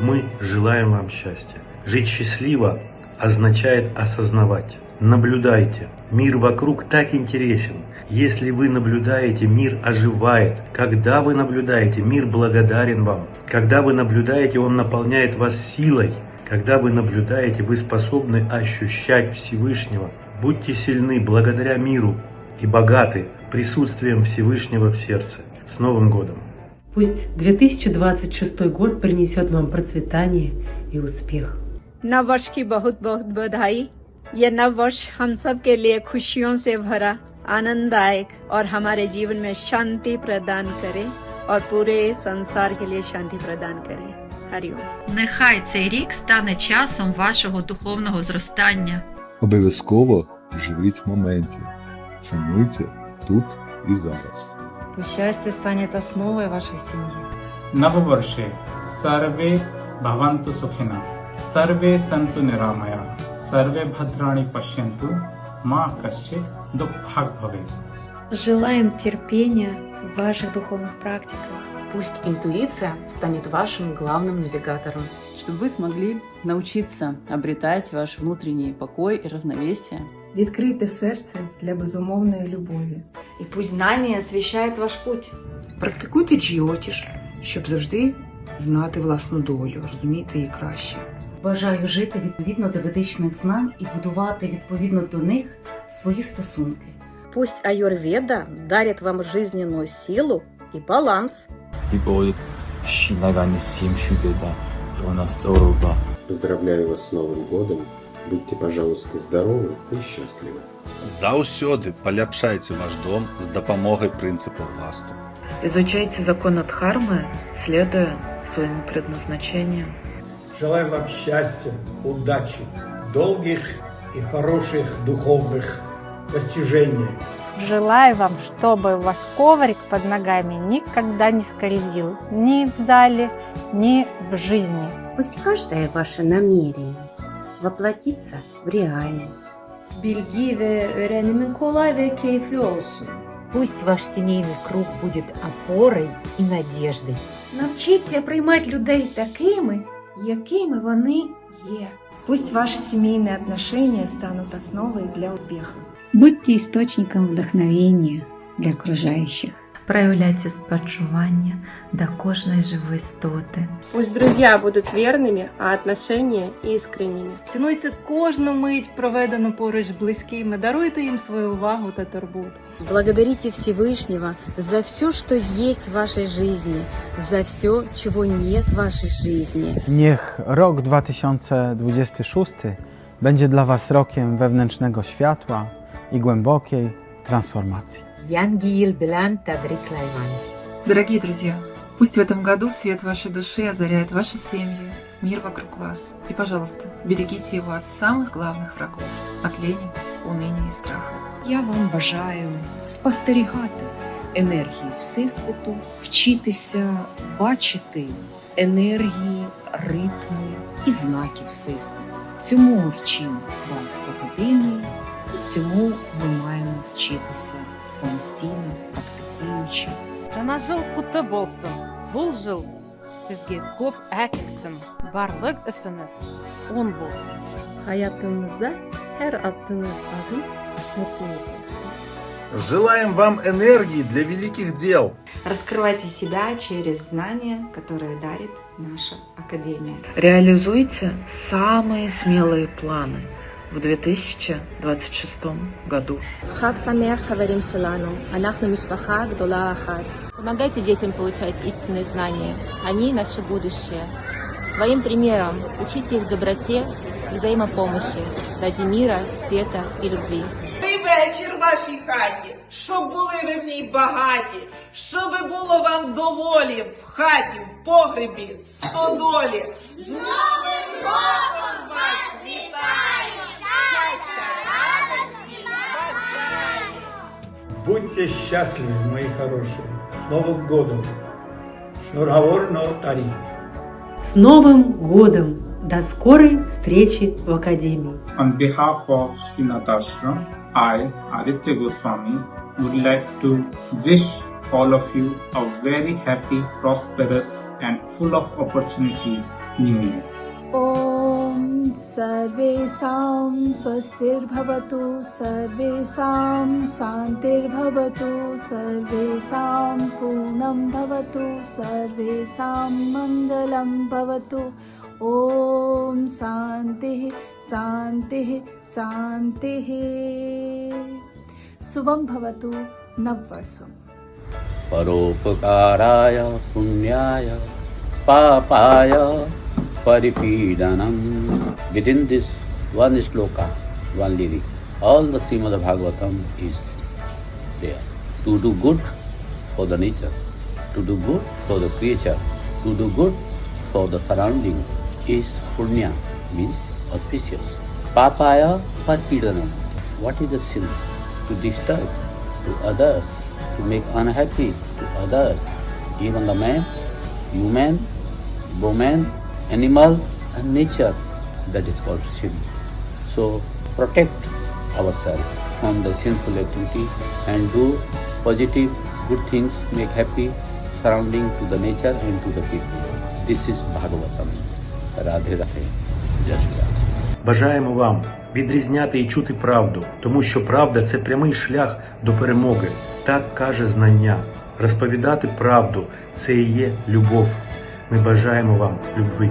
Мы желаем вам счастья. Жить счастливо означает осознавать. Наблюдайте. Мир вокруг так интересен. Если вы наблюдаете, мир оживает. Когда вы наблюдаете, мир благодарен вам. Когда вы наблюдаете, он наполняет вас силой. Когда вы наблюдаете, вы способны ощущать Всевышнего. Будьте сильны благодаря миру и богаты присутствием Всевышнего в сердце. С Новым годом! Пусть 2026 год принесет вам процветание и успех. नव वर्ष की बहुत बहुत बधाई यह नव वर्ष हम सब के लिए खुशियों से भरा आनंददायक और हमारे जीवन में शांति प्रदान करे और पूरे संसार के लिए शांति प्रदान करे हरिओम Нехай цей рік стане часом вашого духовного зростання. Обов'язково живіть в моменті. Цінуйте тут і зараз. Пусть счастье станет основой вашей семьи. नववर्षे सर्वे भवन्तु सुखिनः सर्वे सन्तु निरामया सर्वे भद्राणि पश्यन्तु मा कश्चित् दुःखभाग् भवेत् Желаем терпения в ваших духовных практиках. Пусть интуиция станет вашим главным навигатором. чтобы вы смогли научиться обретать ваш внутренний покой и равновесие. Відкрийте серце для безумовної любові. І пусть знання освіщають ваш путь. Практикуйте джіотіш, щоб завжди знати власну долю, розуміти її краще. Бажаю жити відповідно до ведичних знань і будувати відповідно до них свої стосунки. Пусть Аюрведа дарит вам жизненную силу и баланс. Поздравляю вас с Новым годом. Будьте, пожалуйста, здоровы и счастливы. Заўсёды паляпшайце ваш дом з дапамогай прынцыпаў васту. Изучайте законы Дхармы, следуя своему предназначению. Желаю вам счастья, удачи, долгих и хороших духовных достижений. Желаю вам, чтобы у вас коврик под ногами никогда не скользил ни в зале, ни в жизни. Пусть каждое ваше намерение воплотится в реальность. Bilgi ve öğrenimin kolay ve keyifli olsun. Пусть ваш семейный круг будет опорой и надеждой. Навчіться приймати людей такими, якими вони є. Пусть ваши семейные отношения станут основой для успеха. Будьте источником вдохновения для окружающих Проявляйте спочування до кожної живої істоти. Пусть друзья будут верными, а отношения искренними. Цінуйте кожну мить, проведену поруч з близькими, даруйте їм свою увагу та турботу. Благодарите Всевышнего за все, что есть в вашей жизни, за все, чего нет в вашей жизни. Niech rok 2026 będzie dla Was rokiem wewnętrznego światła i głębokiej transformacji. Янгиил Белан Таврик Лайван. Дорогие друзья, пусть в этом году свет вашей души озаряет ваши семьи, мир вокруг вас. И, пожалуйста, берегите его от самых главных врагов, от лени, уныния и страха. Я вам бажаю спостерігати енергії Всесвіту, вчитися бачити енергії, ритми і знаки Всесвіту. Цьому ми вчимо вас в академії, і цьому ми маємо вчитися самостійно, практикуючи. Жана жыл құтты болсын. Бұл жыл сізге көп әкелсін. Барлық ісіңіз оң болсын. Hayatınızda her attığınız adım mutluluk olsun. Желаем вам энергии для великих дел. Раскрывайте себя через знания, которые дарит наша Академия. Реализуйте самые смелые планы в 2026 году. Хаг Самех Хаверим Шелану, Анахну Мишпаха Гдула Ахад. Помогайте детям получать истинные знания. Они наше будущее. Своим примером учите их доброте и взаимопомощи ради мира, света и любви. Добрий вечір вашій хаті, щоб були ви в ній багаті, щоб було вам доволі в хаті, в погребі, в стодолі. З Новим роком вас Будьте счастливы, мои хорошие. С Новым годом! Шнурговор но тари. С Новым годом! До скорой встречи в Академии! On behalf of Srinath Ashram, I, Aditya Goswami, would like to wish all of you a very happy, prosperous, and full of opportunities New Year. सर्वेषां स्वस्तिर्भवतु, सर्वेषां शान्तिर्भवतु, सर्वेषां पूर्णं भवतु, सर्वेषां मङ्गलं भवतु। ॐ शान्तिः शान्तिः शान्तिः। शुभं भवतु नववर्षम्। परोपकाराय पुण्याय, पापाय परिपीडनम with in this one shloka one lyric all the Shrimad Bhagavatam is there to do good for the nature to do good for the creature to do good for the surrounding is punya means auspicious पापाय परपीडनम what is the to disturb to others to make unhappy to others even the man human woman animal and nature that is called sin so protect ourselves from the sinful activity and do positive good things make happy surrounding to the nature and to the people this is bhagavatam radhe radhe jai Бажаємо вам відрізняти і чути правду, тому що правда це прямий шлях до перемоги. Так каже знання. Розповідати правду це і є любов. Ми бажаємо вам любви.